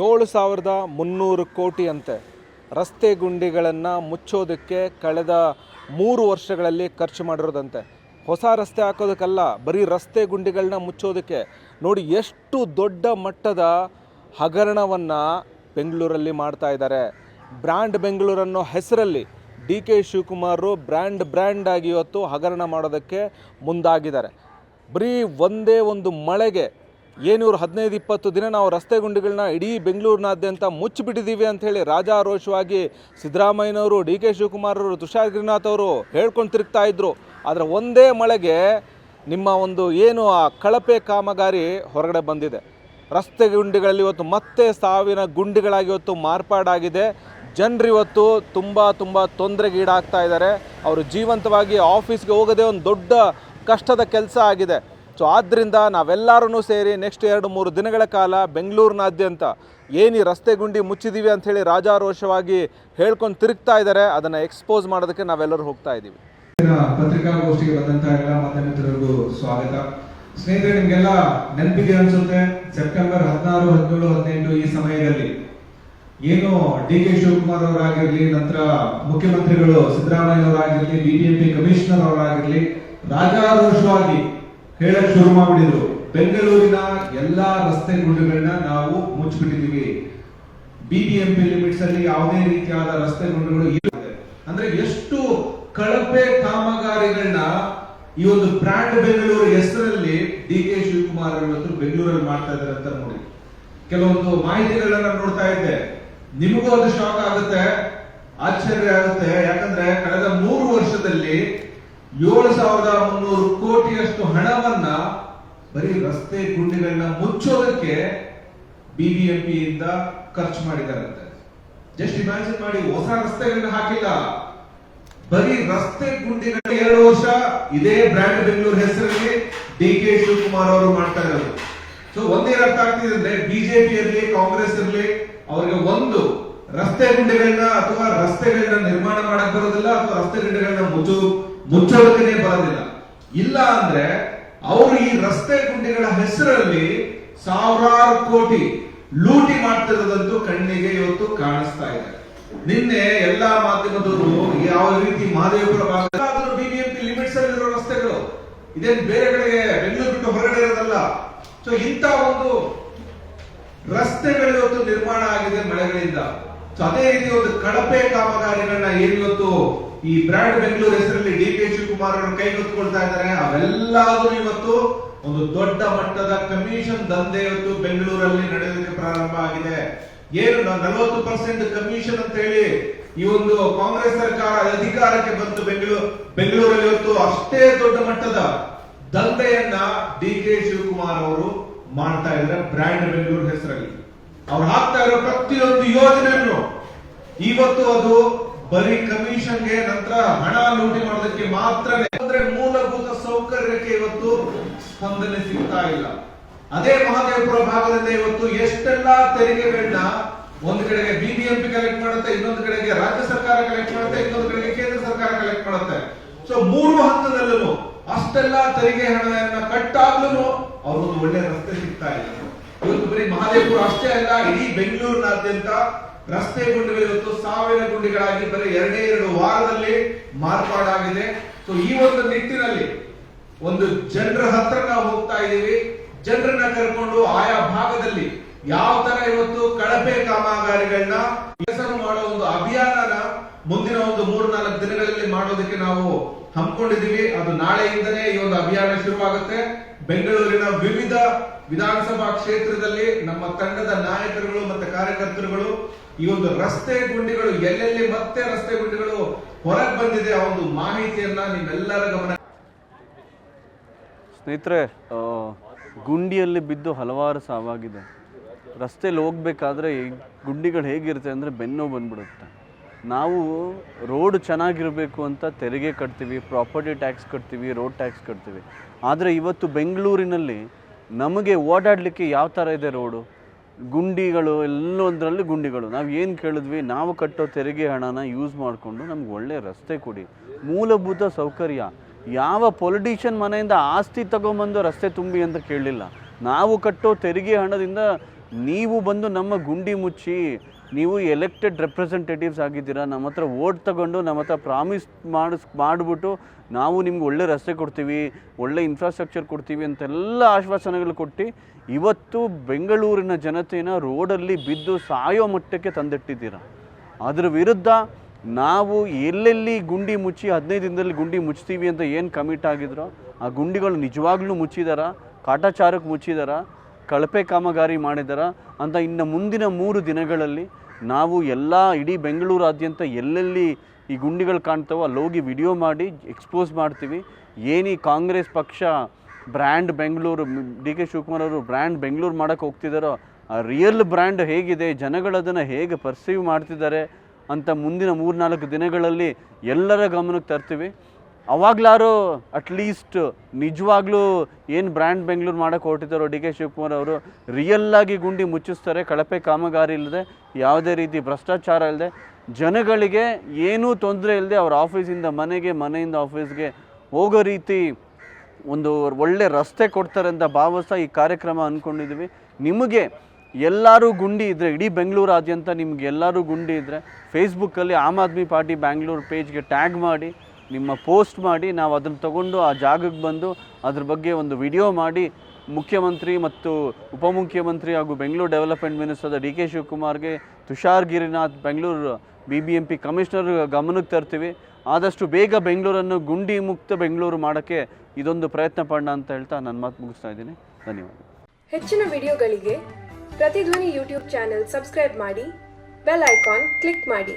ಏಳು ಸಾವಿರದ ಮುನ್ನೂರು ಕೋಟಿ ಅಂತೆ ರಸ್ತೆ ಗುಂಡಿಗಳನ್ನು ಮುಚ್ಚೋದಕ್ಕೆ ಕಳೆದ ಮೂರು ವರ್ಷಗಳಲ್ಲಿ ಖರ್ಚು ಮಾಡಿರೋದಂತೆ. ಹೊಸ ರಸ್ತೆ ಹಾಕೋದಕ್ಕಲ್ಲ, ಬರೀ ರಸ್ತೆ ಗುಂಡಿಗಳನ್ನ ಮುಚ್ಚೋದಕ್ಕೆ. ನೋಡಿ, ಎಷ್ಟು ದೊಡ್ಡ ಮಟ್ಟದ ಹಗರಣವನ್ನು ಬೆಂಗಳೂರಲ್ಲಿ ಮಾಡ್ತಾ ಇದ್ದಾರೆ. ಬ್ರ್ಯಾಂಡ್ ಬೆಂಗಳೂರನ್ನೋ ಹೆಸರಲ್ಲಿ D K Shivakumar brand brand ಆಗಿ ಇವತ್ತು ಹಗರಣ ಮಾಡೋದಕ್ಕೆ ಮುಂದಾಗಿದ್ದಾರೆ. ಬರೀ ಒಂದೇ ಒಂದು ಮಳೆಗೆ ಏನಿವ್ರು ಹದಿನೈದು ಇಪ್ಪತ್ತು ದಿನ ನಾವು ರಸ್ತೆ ಗುಂಡಿಗಳನ್ನ ಇಡೀ ಬೆಂಗಳೂರಿನಾದ್ಯಂತ ಮುಚ್ಚಿಬಿಟ್ಟಿದ್ದೀವಿ ಹೇಳಿ ರಾಜಾರೋಷವಾಗಿ ಸಿದ್ದರಾಮಯ್ಯನವರು, ಡಿ ಕೆ ಶಿವಕುಮಾರ್ ಅವರು ತುಷಾರ್ ಗಿರಿನಾಥ್ ಅವರು ಹೇಳ್ಕೊಂಡು ತಿರುಗ್ತಾ ಇದ್ರು. ಆದರೆ ಒಂದೇ ಮಳೆಗೆ ನಿಮ್ಮ ಒಂದು ಏನು ಆ ಕಳಪೆ ಕಾಮಗಾರಿ ಹೊರಗಡೆ ಬಂದಿದೆ. ರಸ್ತೆ ಗುಂಡಿಗಳಲ್ಲಿ ಇವತ್ತು ಮತ್ತೆ ಸಾವಿನ ಗುಂಡಿಗಳಾಗಿ ಇವತ್ತು ಮಾರ್ಪಾಡಾಗಿದೆ. ಜನರು ಇವತ್ತು ತುಂಬ ತುಂಬ ತೊಂದರೆಗೀಡಾಗ್ತಾ ಇದ್ದಾರೆ. ಅವರು ಜೀವಂತವಾಗಿ ಆಫೀಸ್ಗೆ ಹೋಗೋದೇ ಒಂದು ದೊಡ್ಡ ಕಷ್ಟದ ಕೆಲಸ ಆಗಿದೆ. ಸೊ ಆದ್ದರಿಂದ ನಾವೆಲ್ಲರೂ ಸೇರಿ ನೆಕ್ಸ್ಟ್ ಎರಡು, ಮೂರು ದಿನಗಳ ಕಾಲ ಬೆಂಗಳೂರಿನಾದ್ಯಂತ ಏನು ಈ ರಸ್ತೆ ಗುಂಡಿ ಮುಚ್ಚಿದ್ದೀವಿ ಅಂಥೇಳಿ ರಾಜಾರೋಷವಾಗಿ ಹೇಳ್ಕೊಂಡು ತಿರುಗ್ತಾ ಇದ್ದಾರೆ ಅದನ್ನು ಎಕ್ಸ್ಪೋಸ್ ಮಾಡೋದಕ್ಕೆ ನಾವೆಲ್ಲರೂ ಹೋಗ್ತಾ ಇದ್ದೀವಿ ಪತ್ರಿಕಾಗೋಷ್ಠಿಗೆ ಬಂದಂತಹ ಎಲ್ಲ ಮಿತ್ರರಿಗೂ ಸ್ವಾಗತ. ಸ್ನೇಹಿತರೆ, ನಿಮ್ಗೆಲ್ಲ ನೆನಪಿಗೆ ಅನ್ಸುತ್ತೆ? ಸೆಪ್ಟೆಂಬರ್ ಹದಿನಾರು, ಹದಿನೇಳು, ಹದಿನೆಂಟು ಈ ಸಮಯದಲ್ಲಿ ಏನು ಡಿ ಕೆ ಶಿವಕುಮಾರ್ ಅವರಾಗಿರ್ಲಿ, ನಂತರ ಮುಖ್ಯಮಂತ್ರಿಗಳು ಸಿದ್ದರಾಮಯ್ಯ ಅವರಾಗಿರ್ಲಿ ಬಿಬಿಎಂಪಿ ಕಮಿಷನರ್ ಅವರಾಗಿರ್ಲಿ, ರಾಜಾರೋಷವಾಗಿ ಹೇಳಕ್ ಶುರು ಮಾಡಿಬಿಟ್ಟಿದ್ರು. ಬೆಂಗಳೂರಿನ ಎಲ್ಲಾ ರಸ್ತೆ ಗುಂಡಿಗಳನ್ನ ನಾವು ಮುಚ್ಚಿಬಿಟ್ಟಿದೀವಿ. ಬಿಬಿಎಂಪಿ ಲಿಮಿಟ್ಸ್ ಅಲ್ಲಿ ಯಾವುದೇ ರೀತಿಯಾದ ರಸ್ತೆ ಗುಂಡುಗಳು ಇರುತ್ತೆ ಅಂದ್ರೆ ಎಷ್ಟು ಕಳಪೆ ಕಾಮಗಾರಿಗಳನ್ನ ಈ ಒಂದು ಬ್ರಾಂಡ್ ಬೆಂಗಳೂರು ಹೆಸರಲ್ಲಿ ಡಿ ಕೆ ಶಿವಕುಮಾರ್ ಅವರು ಬೆಂಗಳೂರಲ್ಲಿ ಮಾಡ್ತಾ ಇದ್ದಾರೆ ಅಂತ ನೋಡಿ. ಕೆಲವೊಂದು ಮಾಹಿತಿಗಳನ್ನ ನೋಡ್ತಾ ಇದ್ದೆ. ನಿಮಗೂ ಅದು ಶಾಕ್ ಆಗುತ್ತೆ, ಆಶ್ಚರ್ಯ ಆಗುತ್ತೆ. ಯಾಕಂದ್ರೆ ಕಳೆದ ಮೂರು ವರ್ಷದಲ್ಲಿ ಏಳು ಸಾವಿರದ ಮುನ್ನೂರು ಕೋಟಿಯಷ್ಟು ಹಣವನ್ನ ಬರೀ ರಸ್ತೆ ಗುಂಡಿಗಳನ್ನ ಮುಚ್ಚೋದಕ್ಕೆ ಬಿಬಿಎಂಪಿ ಇಂದ ಖರ್ಚು ಮಾಡಿದಾರಂತೆ ಜಸ್ಟ್ ಇಮ್ಯಾಜಿನ್ ಮಾಡಿ, ಹೊಸ ರಸ್ತೆಗಳನ್ನ ಹಾಕಿಲ್ಲ. ಬರೀ ರಸ್ತೆ ಗುಂಡಿಗಳ ಎರಡು ವರ್ಷ ಇದೇ ಬ್ರ್ಯಾಂಡ್ ಬೆಂಗಳೂರು ಹೆಸರಲ್ಲಿ ಡಿ ಕೆ ಶಿವಕುಮಾರ್ ಅವರು ಮಾಡ್ತಾ ಇರೋದು. ಸೊ ಒಂದೇ ಅರ್ಥ ಆಗ್ತಿದೆ ಅಂದ್ರೆ ಬಿಜೆಪಿ ಇರಲಿ, ಕಾಂಗ್ರೆಸ್ ಇರಲಿ, ಅವರಿಗೆ ಒಂದು ರಸ್ತೆ ಗುಂಡಿಗಳನ್ನ ಅಥವಾ ರಸ್ತೆಗಳನ್ನ ನಿರ್ಮಾಣ ಮಾಡಕ್ ಬರೋದಿಲ್ಲ, ಅಥವಾ ರಸ್ತೆ ಗುಂಡಿಗಳನ್ನ ಮುಚ್ಚೋ ಮುಚ್ಚೋದಕ್ಕೆ ಬರೋದಿಲ್ಲ ಇಲ್ಲ ಅಂದ್ರೆ ಅವರು ಈ ರಸ್ತೆ ಗುಂಡಿಗಳ ಹೆಸರಲ್ಲಿ ಸಾವಿರಾರು ಕೋಟಿ ಲೂಟಿ ಮಾಡ್ತಿರೋದಂತೂ ಕಣ್ಣಿಗೆ ಇವತ್ತು ಕಾಣಿಸ್ತಾ ಇದೆ. ನಿನ್ನೆ ಎಲ್ಲಾ ಮಾಧ್ಯಮದವರು ಯಾವ ರೀತಿ ಮಹದೇವಪುರ ಬಿಬಿಎಂಪಿ ಲಿಮಿಟ್ಸ್ ಅಲ್ಲಿ ಇರೋ ರಸ್ತೆಗಳು. ಇದೇನ್ ಬೇರೆ ಕಡೆಗೆ ಬೆಂಗಳೂರು ಬಿಟ್ಟು ಹೊರಗಡೆ ಇರೋದಲ್ಲ. ಸೊ ಇಂತ ಒಂದು ರಸ್ತೆಗಳು ಇವತ್ತು ನಿರ್ಮಾಣ ಆಗಿದೆ ಮಳೆಗಳಿಂದ. ಸೊ ಅದೇ ರೀತಿ ಒಂದು ಕಳಪೆ ಕಾಮಗಾರಿಗಳನ್ನ ಏನಿವತ್ತು ಈ ಬ್ರ್ಯಾಂಡ್ ಬೆಂಗಳೂರು ಹೆಸರಲ್ಲಿ ಡಿ ಕೆ ಶಿವಕುಮಾರ್ ಅವರು ಕೈಗೆತ್ತಿಕೊಳ್ತಾ ಇದ್ದಾರೆ. ಅವೆಲ್ಲಾದರೂ ಇವತ್ತು ಒಂದು ದೊಡ್ಡ ಮಟ್ಟದ ಕಮಿಷನ್ ದಂಧೆ ಇವತ್ತು ಬೆಂಗಳೂರಲ್ಲಿ ನಡೆಯೋದಕ್ಕೆ ಪ್ರಾರಂಭ ಆಗಿದೆ. ಏನು ನಲವತ್ತು ಪರ್ಸೆಂಟ್ ಕಮಿಷನ್ ಅಂತ ಹೇಳಿ ಈ ಒಂದು ಕಾಂಗ್ರೆಸ್ ಸರ್ಕಾರ ಅಧಿಕಾರಕ್ಕೆ ಬಂತು ಬೆಂಗಳೂರು ಬೆಂಗಳೂರಲ್ಲಿ ಇವತ್ತು ಅಷ್ಟೇ ದೊಡ್ಡ ಮಟ್ಟದ ದಂಧೆಯನ್ನ ಡಿ ಕೆ ಶಿವಕುಮಾರ್ ಅವರು ಮಾಡ್ತಾ ಇದ್ದಾರೆ ಬ್ರ್ಯಾಂಡ್ ಬೆಂಗಳೂರು ಹೆಸರಲ್ಲಿ. ಅವ್ರು ಹಾಕ್ತಾ ಇರೋ ಪ್ರತಿಯೊಂದು ಯೋಜನೆಯನ್ನು ಇವತ್ತು ಅದು ಬರೀ ಕಮಿಷನ್ಗೆ ನಂತರ ಹಣ ಲೂಟಿ ಮಾಡೋದಕ್ಕೆ ಮಾತ್ರ ಅಂದ್ರೆ ಮೂಲಭೂತ ಸೌಕರ್ಯಕ್ಕೆ ಇವತ್ತು ಸ್ಪಂದನೆ ಸಿಗ್ತಾ ಇಲ್ಲ. ಅದೇ ಮಹಾದೇವಪುರ ಭಾಗದಿಂದ ಇವತ್ತು ಎಷ್ಟೆಲ್ಲ ತೆರಿಗೆಗಳನ್ನ ಒಂದು ಕಡೆಗೆ ಬಿಬಿಎಂಪಿ ಕಲೆಕ್ಟ್ ಮಾಡುತ್ತೆ, ಇನ್ನೊಂದು ಕಡೆಗೆ ರಾಜ್ಯ ಸರ್ಕಾರ ಕಲೆಕ್ಟ್ ಮಾಡುತ್ತೆ, ಇನ್ನೊಂದು ಕಡೆಗೆ ಕೇಂದ್ರ ಸರ್ಕಾರ ಕಲೆಕ್ಟ್ ಮಾಡುತ್ತೆ. ಸೊ ಮೂರು ಹಂತದಲ್ಲೂ ಅಷ್ಟೆಲ್ಲ ತೆರಿಗೆ ಹಣವನ್ನ ಕಟ್ಟಾಗಲೂ ಅವ್ರೊಂದು ಒಳ್ಳೆ ರಸ್ತೆ ಸಿಗ್ತಾ ಇಲ್ಲ. ಇವತ್ತು ಬರೀ ಮಹಾದೇವಪುರ ಅಷ್ಟೇ ಅಲ್ಲ, ಇಡೀ ಬೆಂಗಳೂರಿನಾದ್ಯಂತ ರಸ್ತೆ ಗುಂಡಿಗಳು ಇವತ್ತು ಸಾವಿರ ಗುಂಡಿಗಳಾಗಿ ಬರೀ ಎರಡೇ ಎರಡು ವಾರದಲ್ಲಿ ಮಾರ್ಪಾಡಾಗಿದೆ. ಸೊ ಈ ಒಂದು ನಿಟ್ಟಿನಲ್ಲಿ ಒಂದು ಜನರ ಹತ್ರ ನಾವು ಹೋಗ್ತಾ ಇದ್ದೀವಿ. ಜನರನ್ನ ಕರ್ಕೊಂಡು ಆಯಾ ಭಾಗದಲ್ಲಿ ಯಾವ ತರ ಇವತ್ತು ಕಳಪೆ ಕಾಮಗಾರಿಗಳನ್ನ ಕೆಲಸ ಮಾಡೋ ಒಂದು ಅಭಿಯಾನನ ಮುಂದಿನ ಒಂದು ಮೂರು ನಾಲ್ಕು ದಿನಗಳಲ್ಲಿ ಮಾಡೋದಕ್ಕೆ ನಾವು ಹಮ್ಮಿಕೊಂಡಿದ್ದೀವಿ. ಅದು ನಾಳೆಯಿಂದನೇ ಈ ಒಂದು ಅಭಿಯಾನ ಶುರುವಾಗುತ್ತೆ. ಬೆಂಗಳೂರಿನ ವಿವಿಧ ವಿಧಾನಸಭಾ ಕ್ಷೇತ್ರದಲ್ಲಿ ನಮ್ಮ ತಂಡದ ನಾಯಕರುಗಳು ಮತ್ತೆ ಕಾರ್ಯಕರ್ತರುಗಳು ಈ ಒಂದು ರಸ್ತೆ ಗುಂಡಿಗಳು, ಎಲ್ಲೆಲ್ಲಿ ಮತ್ತೆ ರಸ್ತೆ ಗುಂಡಿಗಳು ಹೊರಗೆ ಬಂದಿದೆ, ಆ ಒಂದು ಮಾಹಿತಿಯನ್ನ ನಿಮ್ಮೆಲ್ಲರ ಗಮನ ಸ್ನೇಹಿತರೆ ಗುಂಡಿಯಲ್ಲಿ ಬಿದ್ದು ಹಲವಾರು ಸಾವಾಗಿದೆ. ರಸ್ತೆಯಲ್ಲಿ ಹೋಗ್ಬೇಕಾದ್ರೆ ಗುಂಡಿಗಳು ಹೇಗಿರುತ್ತೆ ಅಂದರೆ ಬೆನ್ನು ಬಂದ್ಬಿಡುತ್ತೆ. ನಾವು ರೋಡ್ ಚೆನ್ನಾಗಿರಬೇಕು ಅಂತ ತೆರಿಗೆ ಕಟ್ತೀವಿ ಪ್ರಾಪರ್ಟಿ ಟ್ಯಾಕ್ಸ್ ಕಟ್ತೀವಿ ರೋಡ್ ಟ್ಯಾಕ್ಸ್ ಕಟ್ತೀವಿ. ಆದರೆ ಇವತ್ತು ಬೆಂಗಳೂರಿನಲ್ಲಿ ನಮಗೆ ಓಡಾಡಲಿಕ್ಕೆ ಯಾವ ಥರ ಇದೆ ರೋಡು? ಗುಂಡಿಗಳು, ಎಲ್ಲೊಂದರಲ್ಲಿ ಗುಂಡಿಗಳು. ನಾವು ಏನು ಕೇಳಿದ್ವಿ? ನಾವು ಕಟ್ಟೋ ತೆರಿಗೆ ಹಣನ ಯೂಸ್ ಮಾಡಿಕೊಂಡು ನಮ್ಗೆ ಒಳ್ಳೆ ರಸ್ತೆ ಕೊಡಿ. ಮೂಲಭೂತ ಸೌಕರ್ಯ. ಯಾವ ಪೊಲಿಟಿಷಿಯನ್ ಮನೆಯಿಂದ ಆಸ್ತಿ ತಗೊಂಬಂದು ರಸ್ತೆ ತುಂಬಿ ಅಂತ ಕೇಳಲಿಲ್ಲ ನಾವು ಕಟ್ಟೋ ತೆರಿಗೆ ಹಣದಿಂದ ನೀವು ಬಂದು ನಮ್ಮ ಗುಂಡಿ ಮುಚ್ಚಿ ನೀವು ಎಲೆಕ್ಟೆಡ್ ರೆಪ್ರೆಸೆಂಟೇಟಿವ್ಸ್ ಆಗಿದ್ದೀರಾ, ನಮ್ಮ ಹತ್ರ ಓಟ್ ತಗೊಂಡು ನಮ್ಮ ಹತ್ರ ಪ್ರಾಮಿಸ್ ಮಾಡಿಸ್, ಮಾಡಿಬಿಟ್ಟು ನಾವು ನಿಮ್ಗೆ ಒಳ್ಳೆ ರಸ್ತೆ ಕೊಡ್ತೀವಿ, ಒಳ್ಳೆ ಇನ್ಫ್ರಾಸ್ಟ್ರಕ್ಚರ್ ಕೊಡ್ತೀವಿ ಅಂತೆಲ್ಲ ಆಶ್ವಾಸನೆಗಳು ಕೊಟ್ಟು ಇವತ್ತು ಬೆಂಗಳೂರಿನ ಜನತೆನ ರೋಡಲ್ಲಿ ಬಿದ್ದು ಸಾಯೋ ಮಟ್ಟಕ್ಕೆ ತಂದಿಟ್ಟಿದ್ದೀರಾ. ಅದರ ವಿರುದ್ಧ ನಾವು ಎಲ್ಲೆಲ್ಲಿ ಗುಂಡಿ ಮುಚ್ಚಿ ಹದಿನೈದು ದಿನದಲ್ಲಿ ಗುಂಡಿ ಮುಚ್ತೀವಿ ಅಂತ ಏನು ಕಮಿಟ್ ಆಗಿದ್ರೋ, ಆ ಗುಂಡಿಗಳು ನಿಜವಾಗ್ಲೂ ಮುಚ್ಚಿದಾರ, ಕಾಟಾಚಾರಕ್ಕೆ ಮುಚ್ಚಿದಾರ, ಕಳಪೆ ಕಾಮಗಾರಿ ಮಾಡಿದಾರ ಅಂತ ಇನ್ನು ಮುಂದಿನ ಮೂರು ದಿನಗಳಲ್ಲಿ ನಾವು ಎಲ್ಲ ಇಡೀ ಬೆಂಗಳೂರಾದ್ಯಂತ ಎಲ್ಲೆಲ್ಲಿ ಈ ಗುಂಡಿಗಳು ಕಾಣ್ತಾವೋ ಅಲ್ಲಿ ಹೋಗಿ ವಿಡಿಯೋ ಮಾಡಿ ಎಕ್ಸ್ಪೋಸ್ ಮಾಡ್ತೀವಿ. ಏನೀ ಕಾಂಗ್ರೆಸ್ ಪಕ್ಷ brand Bengaluru D K Shivakumar ಅವರು ಬ್ರ್ಯಾಂಡ್ ಬೆಂಗಳೂರು ಮಾಡೋಕ್ಕೆ ಹೋಗ್ತಿದ್ದಾರೋ ಆ ರಿಯಲ್ ಬ್ರ್ಯಾಂಡ್ ಹೇಗಿದೆ, ಜನಗಳು ಅದನ್ನು ಹೇಗೆ ಪರ್ಸೀವ್ ಮಾಡ್ತಿದ್ದಾರೆ ಅಂತ ಮುಂದಿನ ಮೂರ್ನಾಲ್ಕು ದಿನಗಳಲ್ಲಿ ಎಲ್ಲರ ಗಮನಕ್ಕೆ ತರ್ತೀವಿ. ಅವಾಗ್ಲಾರು ಅಟ್ಲೀಸ್ಟ್ ನಿಜವಾಗ್ಲೂ ಏನು ಬ್ರ್ಯಾಂಡ್ ಬೆಂಗಳೂರು ಮಾಡೋಕೆ ಹೊರಟಿದ್ದಾರೋ ಡಿ ಕೆ ಶಿವಕುಮಾರ್ ಅವರು ರಿಯಲ್ಲಾಗಿ ಗುಂಡಿ ಮುಚ್ಚಿಸ್ತಾರೆ, ಕಳಪೆ ಕಾಮಗಾರಿ ಇಲ್ಲದೆ ಯಾವುದೇ ರೀತಿ ಭ್ರಷ್ಟಾಚಾರ ಇಲ್ಲದೆ ಜನಗಳಿಗೆ ಏನೂ ತೊಂದರೆ ಇಲ್ಲದೆ ಅವ್ರ ಆಫೀಸಿಂದ ಮನೆಗೆ, ಮನೆಯಿಂದ ಆಫೀಸ್ಗೆ ಹೋಗೋ ರೀತಿ ಒಂದು ಒಳ್ಳೆ ರಸ್ತೆ ಕೊಡ್ತಾರೆ ಅಂತ ಭಾವಿಸ್ತಾ ಈ ಕಾರ್ಯಕ್ರಮ ಅಂದ್ಕೊಂಡಿದ್ವಿ ನಿಮಗೆ ಎಲ್ಲರೂ ಗುಂಡಿ ಇದ್ದರೆ ಇಡೀ ಬೆಂಗಳೂರಾದ್ಯಂತ ನಿಮ್ಗೆ ಎಲ್ಲರೂ ಗುಂಡಿ ಇದ್ದರೆ ಫೇಸ್ಬುಕ್ಕಲ್ಲಿ ಆಮ್ ಆದ್ಮಿ ಪಾರ್ಟಿ ಬ್ಯಾಂಗ್ಳೂರು ಪೇಜ್ಗೆ ಟ್ಯಾಗ್ ಮಾಡಿ ನಿಮ್ಮ ಪೋಸ್ಟ್ ಮಾಡಿ, ನಾವು ಅದನ್ನು ತಗೊಂಡು ಆ ಜಾಗಕ್ಕೆ ಬಂದು ಅದ್ರ ಬಗ್ಗೆ ಒಂದು ವಿಡಿಯೋ ಮಾಡಿ, ಮುಖ್ಯಮಂತ್ರಿ ಮತ್ತು ಉಪಮುಖ್ಯಮಂತ್ರಿ ಹಾಗೂ Bengaluru development minister D K ಶಿವಕುಮಾರ್ಗೆ Tushar Girinath, Bengaluru B B M P commissioner ಗಮನಕ್ಕೆ ತರ್ತೀವಿ. ಆದಷ್ಟು ಬೇಗ ಬೆಂಗಳೂರನ್ನು ಗುಂಡಿ ಮುಕ್ತ ಬೆಂಗಳೂರು ಮಾಡೋಕ್ಕೆ ಇದೊಂದು ಪ್ರಯತ್ನ ಪಡೋಣ ಅಂತ ಹೇಳ್ತಾ ನನ್ನ ಮಾತು ಮುಗಿಸ್ತಾ ಇದ್ದೀನಿ. ಧನ್ಯವಾದ. ಹೆಚ್ಚಿನ ವಿಡಿಯೋಗಳಿಗೆ ಪ್ರತಿಧ್ವನಿ ಯೂಟ್ಯೂಬ್ ಚಾನೆಲ್ ಸಬ್ಸ್ಕ್ರೈಬ್ ಮಾಡಿ, ಬೆಲ್ ಐಕಾನ್ ಕ್ಲಿಕ್ ಮಾಡಿ.